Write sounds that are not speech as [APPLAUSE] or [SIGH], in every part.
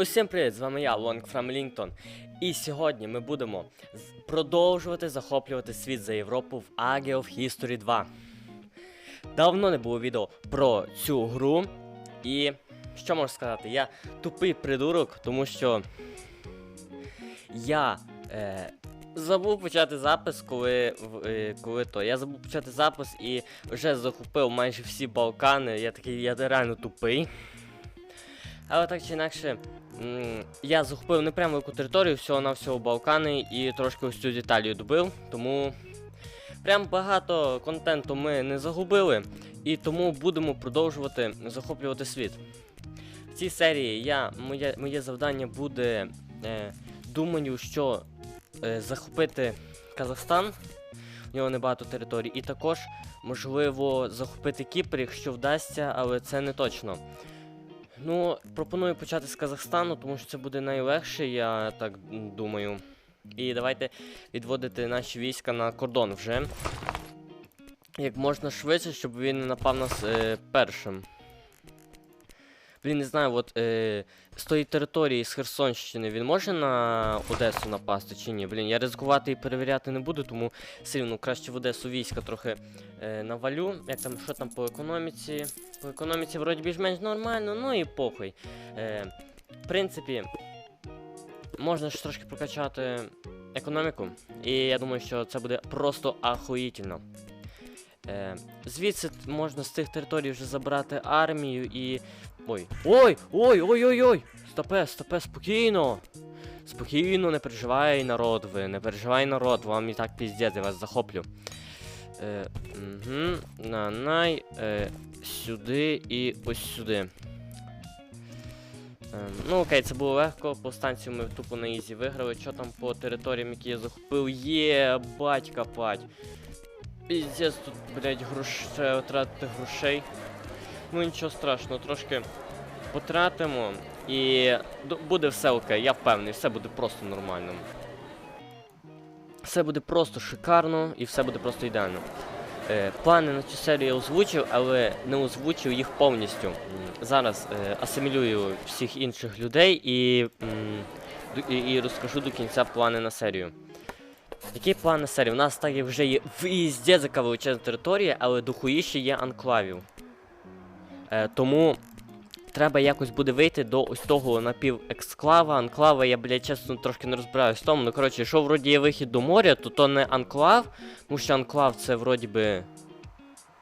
Усім привіт, з вами я, Лонг Фрамлінгтон. І сьогодні ми будемо продовжувати захоплювати світ за Європу в Age of History 2. Давно не було відео про цю гру. І що можу сказати? Я тупий придурок, тому що я е, забув почати запис, коли, е, коли то. Я забув почати запис і вже захопив майже всі Балкани. Я такий, я реально тупий. Але так чи інакше, я захопив не прямо велику територію, всього на всього Балкани і трошки ось цю деталію добив, тому прям багато контенту ми не загубили, і тому будемо продовжувати захоплювати світ. В цій серії я, моє, моє завдання буде, е, думаю, що е, захопити Казахстан, в нього небагато територій, і також, можливо, захопити Кіпр, якщо вдасться, але це не точно. Ну, пропоную почати з Казахстану, тому що це буде найлегше, я так думаю. І давайте відводити наші війська на кордон вже. Як можна швидше, щоб він не напав нас е, першим. Блін, не знаю, от е, з тої території з Херсонщини він може на Одесу напасти чи ні? Блін, я ризикувати і перевіряти не буду, тому сильно краще в Одесу війська трохи е, навалю. Як там, що там по економіці? По економіці вроді більш-менш нормально, ну і похуй. Е, в принципі, можна ж трошки прокачати економіку. І я думаю, що це буде просто ахуїтельно. Е, звідси можна з цих територій вже забрати армію і. Ой. Ой! Ой! Ой! Ой! Ой! Стопе, стопе, спокійно! Спокійно, не переживай, народ ви, не переживай народ, вам і так піздець, я вас захоплю. Е, угу, на най, е, сюди і ось сюди. Ем, ну окей, це було легко. По станцію ми тупо на ізі виграли. Що там по територіям, які я захопив? Є, батька пать. Піздець тут, блядь, грош... треба втратити грошей. Ну нічого страшного, трошки потратимо і буде все окей, я впевнений, все буде просто нормально. Все буде просто шикарно і все буде просто ідеально. Е, плани на цю серію я озвучив, але не озвучив їх повністю. Зараз е, асимілюю всіх інших людей і, і, і розкажу до кінця плани на серію. Які плани на серію? У нас так вже є така величезна територія, але дохуїще є анклавів. Е, тому треба якось буде вийти до ось того напівексклава. Анклава, я, блядь, чесно, трошки не розбираюсь в тому. Ну, коротше, якщо вроді є вихід до моря, то то не анклав, тому що анклав це вроді би.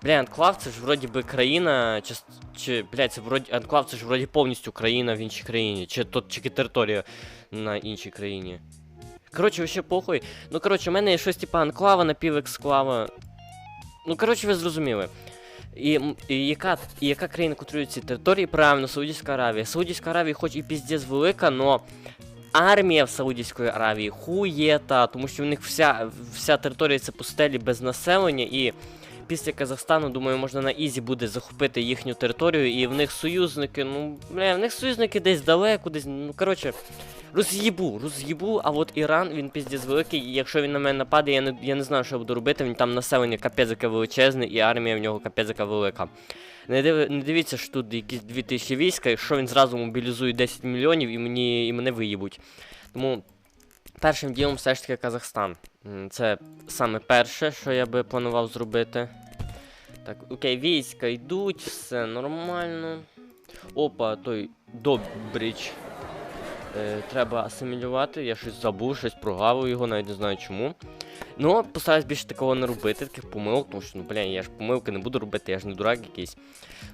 Бля, анклав це ж вроді би країна, чи, чи блядь, це вроді анклав це ж вроді повністю країна в іншій країні, чи то тільки територія на іншій країні. Коротше, вообще похуй. Ну, коротше, у мене є щось типа анклава, напівексклава. Ну, коротше, ви зрозуміли. І, і, яка, і яка країна контролює ці території? Правильно, Саудівська Аравія. Саудівська Аравія хоч і піздець велика, но армія в Саудівської Аравії хуєта, тому що в них вся, вся територія це пустелі без населення, і після Казахстану, думаю, можна на Ізі буде захопити їхню територію, і в них союзники, ну, бля, в них союзники десь далеко, десь, ну, коротше, роз'їбу, роз'їбу, а от Іран, він піздець великий, якщо він на мене нападе, я не, я не знаю, що я буду робити, він там населення капець величезне, і армія в нього капець велика. Не, див, не дивіться, що тут якісь 2000 війська, якщо він зразу мобілізує 10 мільйонів і, мені, і мене виїбуть. Тому першим ділом все ж таки Казахстан. Це саме перше, що я би планував зробити. Так, окей, війська йдуть, все нормально. Опа, той Добріч. Е, треба асимілювати, я щось забув, щось прогавив його, навіть не знаю чому. Ну, постараюсь більше такого не робити, таких помилок, тому що, ну, блін, я ж помилки не буду робити, я ж не дурак якийсь.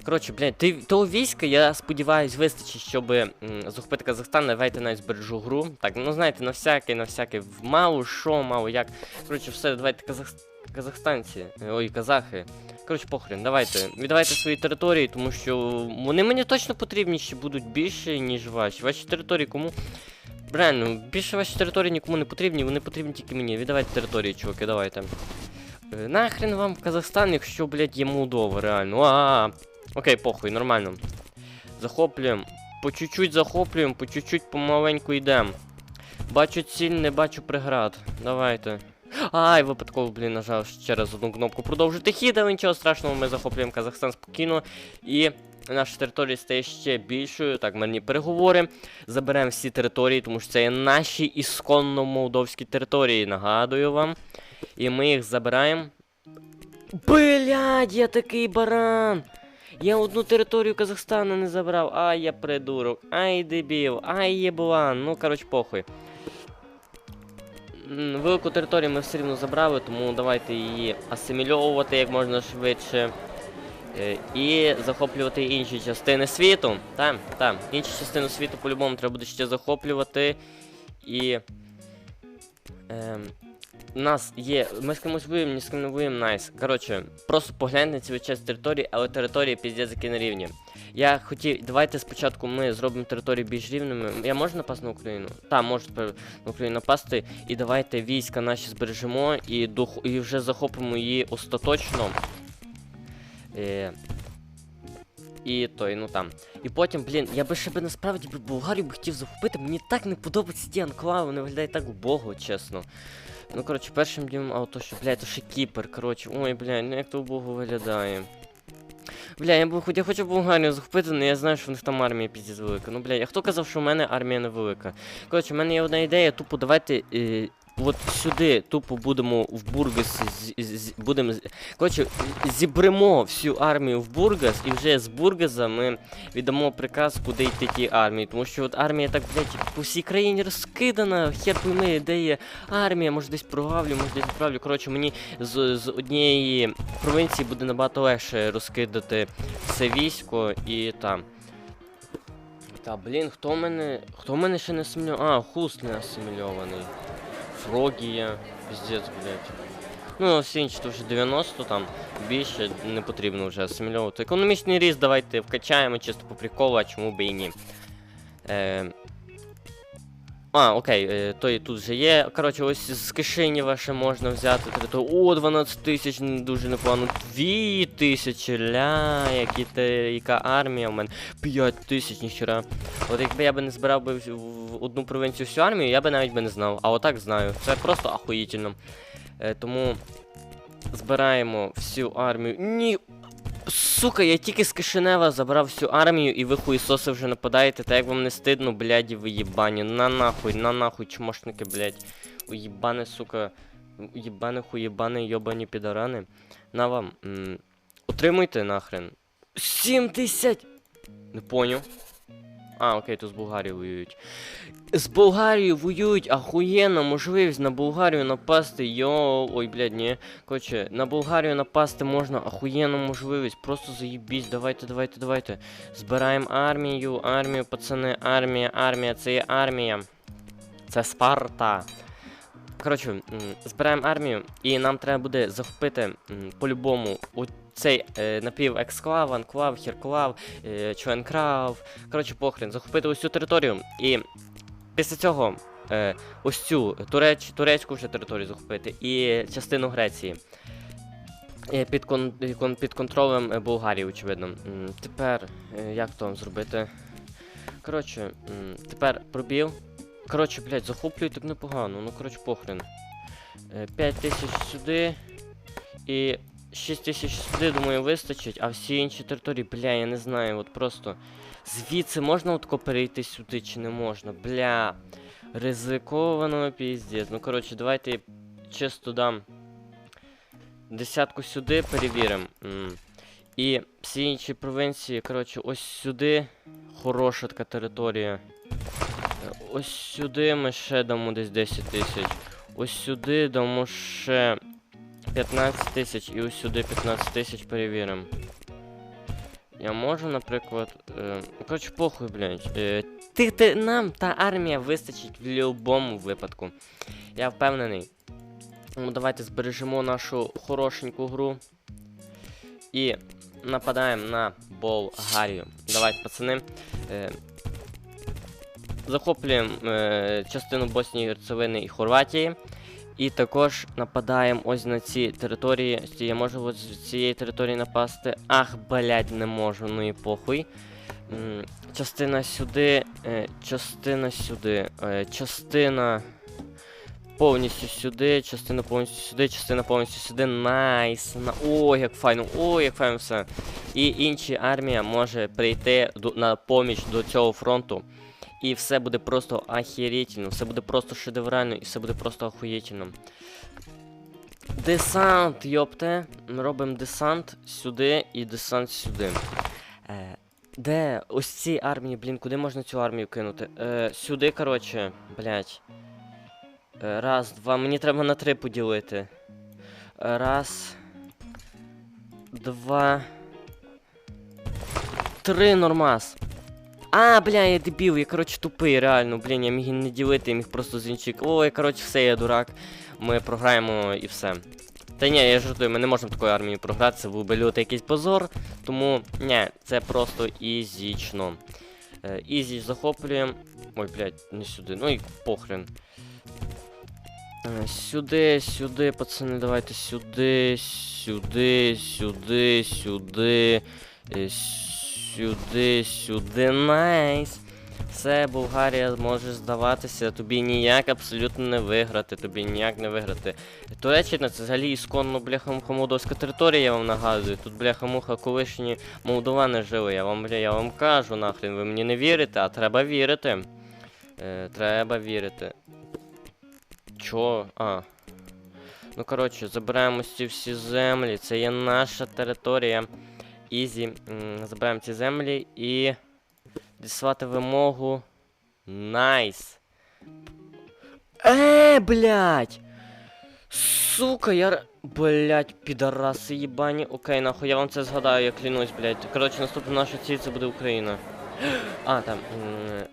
Коротше, блядь, ти, того війська, я сподіваюсь, вистачить, щоб м, захопити Казахстан, давайте навіть збережу гру. Так, ну знаєте, на всяке, на всяке, в- мало що, мало як. Коротше, все, давайте казах... казахстанці, ой, казахи. Коротше, похрен, давайте. Віддавайте свої території, тому що вони мені точно потрібні, ще будуть більше, ніж ваші. Ваші території кому. Реально, більше ваші території нікому не потрібні, вони потрібні тільки мені. Віддавайте території, чуваки, давайте. Е, Нахрен вам Казахстан, якщо, блядь, є Молдова, реально. А, Окей, похуй, нормально. Захоплюємо. По чуть-чуть захоплюємо, по чуть-чуть помаленьку йдемо. Бачу ціль, не бачу преград. Давайте. Ай, випадково, блін, нажав ще раз одну кнопку продовжити хід, але нічого страшного, ми захоплюємо Казахстан спокійно. І наша територія стає ще більшою. Так, мирні переговори. Заберемо всі території, тому що це є наші ісконно молдовські території, нагадую вам. І ми їх забираємо. Блядь, я такий баран! Я одну територію Казахстану не забрав. Ай, я придурок, ай дебіл, ай єблан. Ну, коротше, похуй. Велику територію ми все рівно забрали, тому давайте її асимільовувати як можна швидше. Е, І захоплювати інші частини світу. Так, так, інші частини світу по-любому треба буде ще захоплювати. І. Ем, у нас є. Ми з кимось воюємо, ні з ким не воюємо, найс. Коротше, просто погляньте цю величезну територію, але території піздець які на рівні. Я хотів. Давайте спочатку ми зробимо території більш рівними. Я можу напасти на Україну? Так, можу на Україну напасти. І давайте війська наші збережемо і, дух... і вже захопимо її остаточно. Е... І той, ну там. І потім, блін, я би ще би насправді Болгарію би хотів захопити. Мені так не подобаються ті анклави, вони виглядають так убого, чесно. Ну, коротше, першим днем, а що, бля, то ще кіпер, коротше, ой, бля, ну як то убого виглядає. Бля, я б хоч я хочу Болгарію захопити, але я знаю, що в них там армія піздець велика. Ну, бля, я хто казав, що в мене армія невелика? Коротше, в мене є одна ідея, тупо давайте. Е, От сюди тупо будемо в Бургас будемо. Коротше, зібремо всю армію в Бургас, і вже з Бургаса ми віддамо приказ, куди йти ті армії. Тому що от армія так, блядь, по всій країні розкидана, хер пойми, де є армія, може десь прогавлю, може десь відправлю. Коротше, мені з, з однієї провінції буде набагато легше розкидати все військо і там. Та, блін, хто мене. Хто мене ще не асимільований? А, хуст не асимільований. Фрогія, піздець, блядь. Ну, то вже 90 там більше не потрібно вже асимілювати. Економічний ріст давайте вкачаємо чисто по приколу, а чому би і ні. Е... А, окей, е, то і тут вже є. Коротше, ось з кишені ваше можна взяти. територію. О, 12 тисяч, дуже непогано. 2 тисячі, ля, які те, яка армія в мене. 5 тисяч, ніхера. От якби я би не збирав би в, одну провінцію всю армію, я би навіть би не знав. А отак знаю. Це просто ахуїтельно. Е, тому збираємо всю армію. Ні. Сука, я тільки з Кишинева забрав всю армію і ви хуїсоси вже нападаєте, та як вам не стидно, бляді, ви їбані. На нахуй, на нахуй, чмошники, блядь. Уїбане, сука. Уїбане, хуєбане, йобані підарани. На вам. Утримуйте нахрен. 70! Не поняв. А, окей, то з Болгарією воюють. З Болгарією воюють, ахуєнна можливість на Болгарію напасти. Йо, ой, блядь, ні. Короче, на Болгарію напасти можна ахуєнну можливість. Просто заїбісь. Давайте, давайте, давайте. Збираємо армію, армію, пацани, армія, армія, це є армія. Це Спарта. Коротше, збираємо армію, і нам треба буде захопити по-любому цей е, напів-ексклав, анклав, хірклав, е, членкрав. Коротше, похрен, захопити усю територію. І після цього е, ось цю туреч, турецьку вже територію захопити і частину Греції. Е, Під, кон, під контролем е, Болгарії, очевидно. Тепер, е, як то зробити? Коротше, тепер пробіл. Коротше, блядь, захоплюють так непогано. Ну, коротше, похрен. 5 тисяч сюди. І 6 тисяч сюди, думаю, вистачить, а всі інші території, бля, я не знаю, от просто. Звідси можна отко перейти сюди чи не можна? Бля. Ризиковано піздець. Ну, коротше, давайте я чисто дам. Десятку сюди перевіримо. І всі інші провінції, коротше, ось сюди. Хороша така територія. Ось сюди ми ще дамо десь 10 тисяч. Ось сюди дамо ще 15 тисяч і ось сюди 15 тисяч перевіримо. Я можу, наприклад. Е, ну, коротше, похуй, блядь. Е, ти, ти, нам та армія вистачить в будь-якому випадку. Я впевнений. Ну, давайте збережемо нашу хорошеньку гру. І нападаємо на Болгарію. Давайте, пацани. Е, захоплюємо е, частину Боснії, Герцевини і Хорватії. І також нападаємо ось на ці території. Я можу от з цієї території напасти. Ах, блядь, не можу, ну і похуй. Частина сюди, е, частина сюди, е, частина. повністю сюди, частина повністю сюди, частина повністю сюди. Найс. На... О, як файно, о, як файно все. І інші армія може прийти на поміч до цього фронту. І все буде просто ахерительно, все буде просто шедеврально, і все буде просто охуєтельно. Десант, йопте. Ми робимо десант сюди і десант сюди. Е, де ось ці армії, блін, куди можна цю армію кинути? Е, сюди, коротше, блять. Е, раз, два. Мені треба на три поділити. Е, Раз. Два. Три нормас. А, бля, я дебіл, я коротше тупий, реально, блін, я міг не ділити, я міг просто зінчик. Ой, коротше, все, я дурак. Ми програємо і все. Та ні, я жартую, ми не можемо такою армією програти, це був би лютий якийсь позор. Тому ні, це просто ізічно. Е, ізі захоплюємо. Ой, блядь, не сюди. Ну і похрен. Е, Сюди, сюди, пацани, давайте сюди, сюди, сюди, сюди, е, сюди, сюди. сюди. Найс. Все, Болгарія може здаватися, тобі ніяк абсолютно не виграти, тобі ніяк не виграти. Туреччина це взагалі ісконно бляха-муха молдовська територія, я вам нагадую. Тут бляха-муха колишні молдовани жили. Я вам, я вам кажу нахрен, ви мені не вірите, а треба вірити. Е, треба вірити. Чо? А. Ну коротше, забираємо ці всі землі. Це є наша територія. Ізі. Забираємо ці землі і. Дісувати вимогу. Найс. Е, блядь! Сука, я. Блять, підараси їбані. Окей, нахуй, я вам це згадаю, я клянусь, блять. Коротше, наступна наша ціль це буде Україна. А, там.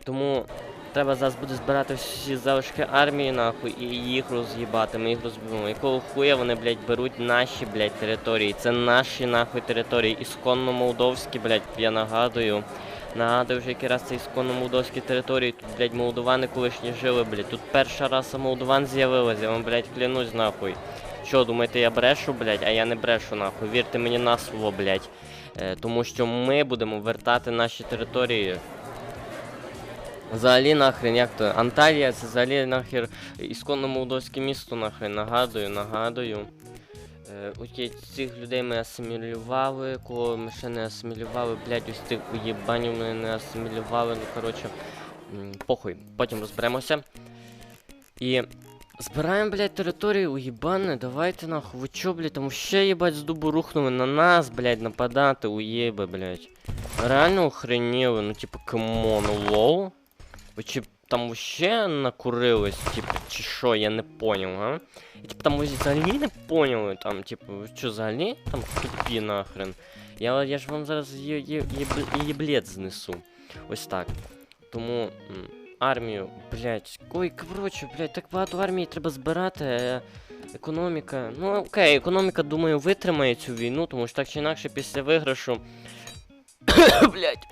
Тому треба зараз буде збирати всі залишки армії, нахуй, і їх роз'їбати. Ми їх розбимо. Якого хуя вони, блять, беруть наші, блять, території. Це наші нахуй території. Ісконно молдовські, блять, я нагадую. Нагадую вже який раз це ісконно молдовські території. Тут, блять, молдовани колишні жили, блять. Тут перша раса молдован з'явилась, я вам, блять, клянусь нахуй. Що, думаєте, я брешу, блять, а я не брешу нахуй. Вірте мені на слово, блять. Е, тому що ми будемо вертати наші території. Взагалі нахрен, як то? Анталія це взагалі нахер ісконно молдовське місто, нахрен. Нагадую, нагадую. Е, окей, цих людей ми асимілювали, кого ми ще не асимілювали, блядь, ось цих уєбанів ми не асимілювали, ну коротше. Похуй, потім розберемося. І збираємо, блядь, територію уєбане, давайте нахуй. Ви чо, блядь, там ще їбать з дубу рухнули на нас, блядь, нападати, уєби, блядь. Реально охреніли, ну типу, камон, лол. Ви чи там вообще накурились, типу, чи що, я не поняв, а? І типу там взагалі не поняли, там, типу, що взагалі там тупі нахрен. Я, я ж вам зараз є, є, є, єблет знесу. Ось так. Тому армію, блядь, ой, коротше, блядь, так багато армії треба збирати. е, Економіка. Ну окей, економіка, думаю, витримає цю війну, тому що так чи інакше після виграшу. [COUGHS] блядь.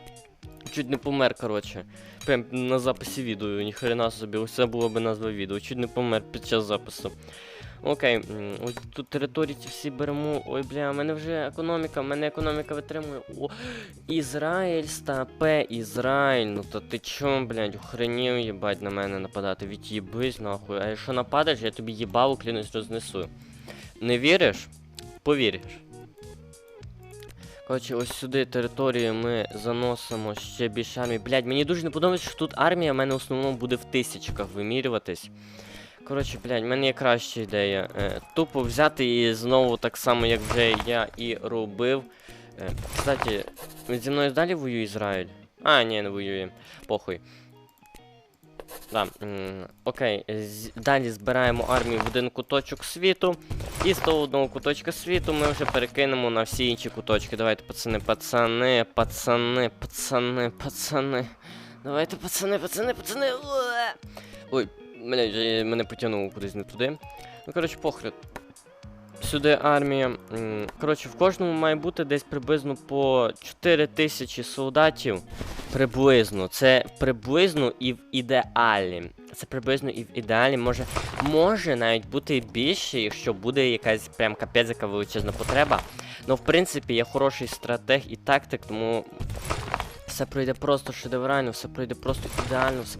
Чуть не помер, коротше. Прям на записі відео, ніхрена собі, це було би назва відео. Чуть не помер під час запису. Окей, ось тут території ці всі беремо. Ой, бля, в мене вже економіка, в мене економіка витримує. О, Ізраїль, стапе, Ізраїль. Ну то ти чом, блядь, охренів їбать на мене нападати? Від'їбись нахуй. А якщо нападеш, я тобі їбаву клянусь рознесу. Не віриш? Повіриш. Коротше, ось сюди територію ми заносимо ще більше армії. Блядь, мені дуже не подобається, що тут армія в мене в основному буде в тисячках вимірюватись. Коротше, блядь, в мене є краща ідея. Е, тупо взяти і знову так само, як вже я і робив. Е, кстати, зі мною далі воює Ізраїль? А, ні, не воює. Похуй. Да, окей, далі збираємо армію в один куточок світу. І з того одного куточка світу ми вже перекинемо на всі інші куточки. Давайте, пацани, пацани, пацани, пацани, пацани. Давайте, пацани, пацани, пацани. Ой, мене, мене потягнуло кудись не туди. Ну, коротше, похрен. Сюди армія. Коротше, в кожному має бути десь приблизно по 4 тисячі солдатів. Приблизно. Це приблизно і в ідеалі. Це приблизно і в ідеалі може. Може навіть бути більше, якщо буде якась прям капець величезна потреба. Ну, в принципі, я хороший стратег і тактик, тому Все пройде просто шедеврально, все пройде просто ідеально, все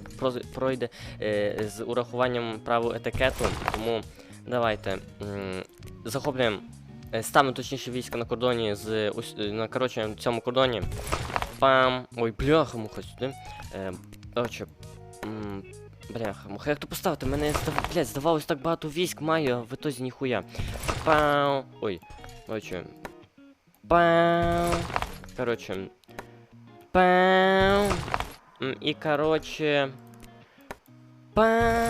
пройде е, з урахуванням правил етикету. Тому давайте захоплюємо, е, ставимо точніше війська на кордоні з на коротше цьому кордоні. Пам. Ой, бляха, муха сюди. Е, коротше, м, бляха, муха, як то поставити? Мене здав... блядь, здавалось так багато військ маю, а в ітозі ніхуя. Пау. Ой, коротше. Пау. Коротше. Пау. М, І коротше. Пау.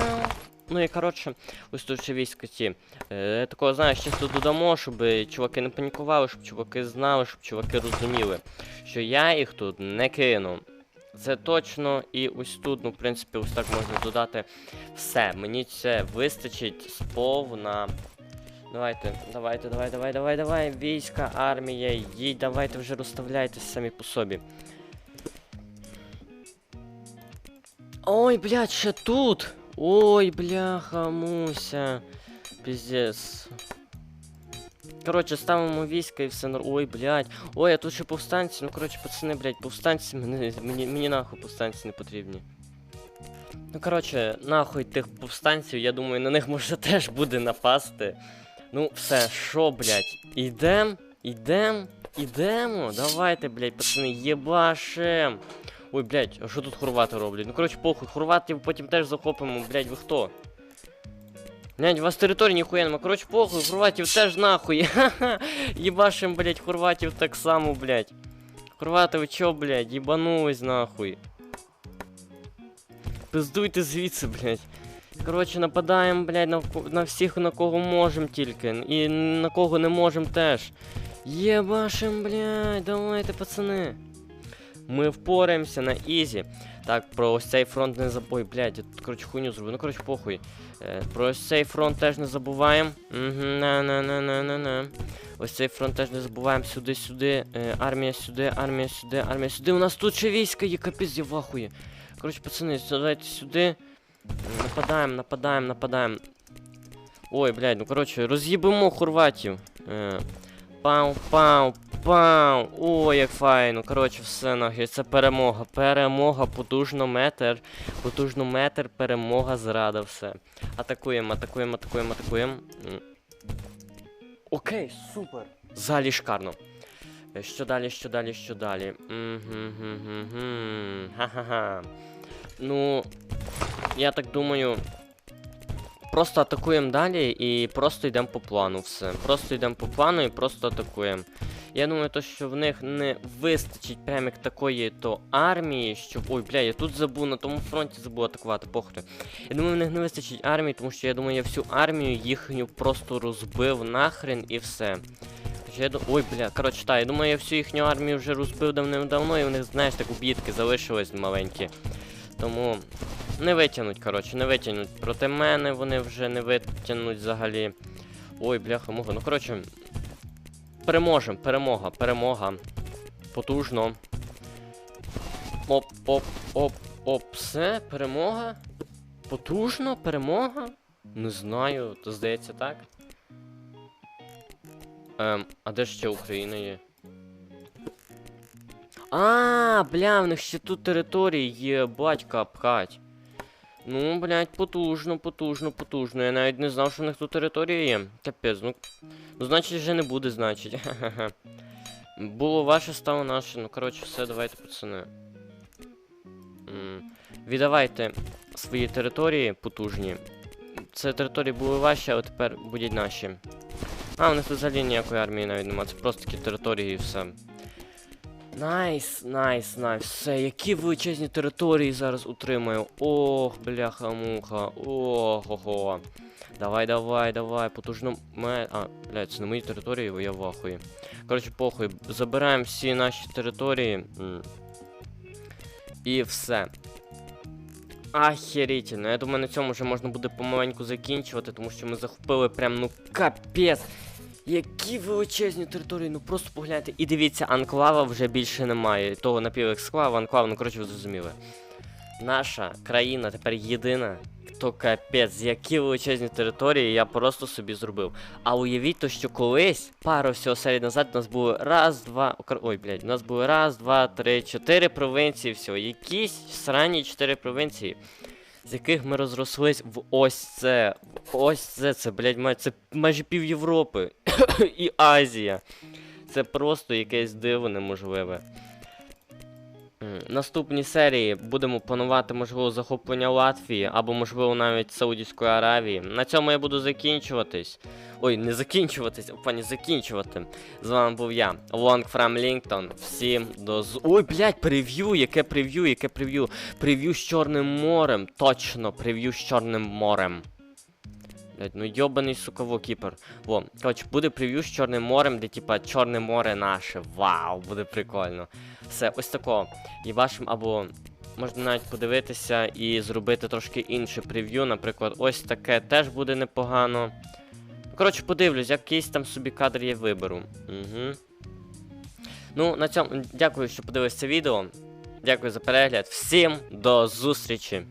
Ну і коротше, ось тут ще війська ці. Е, такого, знаєш, чисто додамо, щоб чуваки не панікували, щоб чуваки знали, щоб чуваки розуміли, що я їх тут не кину. Це точно, і ось тут, ну, в принципі, ось так можна додати все. Мені це вистачить сповна. Давайте, давайте, давай, давай, давай, давай. Війська, армія, їдь, давайте вже розставляйтесь самі по собі. Ой, блядь, ще тут. Ой, бляха, муся. Піздец. Коротше, ставимо війська і все нор... Ой, блядь. Ой, а тут ще повстанці. Ну, коротше, пацани, блядь, повстанці, мені, мені, мені нахуй повстанці не потрібні. Ну, коротше, нахуй тих повстанців, я думаю, на них може [LAUGHS] теж буде напасти. Ну, все, що, блядь, ідем, ідем, ідемо. Давайте, блядь, пацани, єбашем. Ой, блядь, а що тут хорвати роблять? Ну, коротше, похуй, хорватів потім теж захопимо, блядь, ви хто? Блядь, у вас території ніхуя нема. Коротше, похуй, хорватів теж нахуй. [LAUGHS] Ха-ха. Єбашим, блядь, хорватів так само, блядь. Хорвати, ви чо, блядь, їбанулись нахуй. Пиздуйте звідси, блядь. Коротше, нападаємо, блядь, на, на всіх, на кого можем тільки. І на кого не можем теж. Єбашим, блядь, давайте, пацани. Ми впораємося на ізі. Так, про ось цей фронт не забудь, блядь, я тут, коротше, хуйню зроблю. Ну, коротше, похуй. Е, про ось цей фронт теж не забуваємо. На на на на на на Ось цей фронт теж не забуваємо. Сюди, сюди. Е, армія сюди, армія сюди, армія сюди. У нас тут ще війська є, капець, я вахує. Коротше, пацани, давайте сюди. Нападаємо, нападаємо, нападаємо. Ой, блядь, ну коротше, роз'їбемо хорватів. Е, пау, пау, пау. Ой, як файно. Коротше, все нахер. Це перемога. Перемога, потужно метр. Потужно метр, перемога, зрада, все. Атакуємо, атакуємо, атакуємо, атакуємо. Окей, супер. Взагалі шикарно. Е, Що далі, що далі, що далі? Ха-ха-ха. Ну, я так думаю. Просто атакуємо далі і просто йдемо по плану. Все. Просто йдемо по плану і просто атакуємо. Я думаю, то, що в них не вистачить прям як такої то армії, щоб. Ой, бля, я тут забув, на тому фронті забув атакувати, похуй. Я думаю, в них не вистачить армії, тому що я думаю, я всю армію їхню просто розбив нахрен і все. Ой, бля, коротше, так, я думаю, я всю їхню армію вже розбив давним-давно, і у них, знаєш, так убітки залишились маленькі. Тому не витягнуть, коротше, не витягнуть. Проти мене вони вже не витягнуть взагалі. Ой, бляха, муха. Ну, коротше. Переможем, перемога, перемога. Потужно. Оп, оп, оп, оп, все, перемога. Потужно, перемога? Не знаю, то здається так. Ем, а де ж ще Україна є? А, бля, в них ще тут території є, батька пхать. Ну, блядь, потужно, потужно, потужно. Я навіть не знав, що в них тут територія є. Капець, ну. Ну, значить, вже не буде, значить. Було ваше, стало наше. Ну, коротше, все, давайте, пацани. Віддавайте свої території потужні. Це території були ваші, але тепер будуть наші. А, у них тут взагалі ніякої армії навіть немає. Це просто такі території і все. Найс, найс, найс. Все, які величезні території зараз утримаю. Ох, бляха-муха. Ох, ого. Давай, давай, давай, потужно. Ме... А, блядь, це не мої території, я в ахуї. Коротше, похуй. Забираємо всі наші території. І все. Ахерительно. Я думаю, на цьому вже можна буде помаленьку закінчувати, тому що ми захопили прям, ну капець. Які величезні території, ну просто погляньте. І дивіться, анклава вже більше немає. Того напівексклава, анклава, ну коротше, ви зрозуміли. Наша країна тепер єдина. то капець, які величезні території я просто собі зробив. А уявіть то, що колись, пару всього серій назад, у нас було раз, два. Ой, блядь, у нас було раз, два, три, чотири провінції всього. Якісь срані чотири провінції. З яких ми розрослись в ось це. Ось це, це, блядь, май- це майже пів Європи [COUGHS] і Азія. Це просто якесь диво неможливе. Наступні серії будемо планувати, можливо, захоплення Латвії або, можливо, навіть Саудівської Аравії. На цьому я буду закінчуватись. Ой, не закінчуватись, пані закінчувати. З вами був я, Long from Лінгтон. Всім до з. Ой, блядь, прев'ю, яке прев'ю, яке прев'ю. Прев'ю з Чорним морем. Точно, прев'ю з Чорним морем. Блядь, ну йобаний сука вокіпер. Во, коротше, буде прев'ю з Чорним морем, де типа Чорне море наше. Вау, буде прикольно. Все, ось тако. І вашим або можна навіть подивитися і зробити трошки інше прев'ю. Наприклад, ось таке теж буде непогано. Коротше, подивлюсь, якийсь там собі кадр я виберу. Угу. Ну, на цьому дякую, що подивилися відео. Дякую за перегляд. Всім до зустрічі!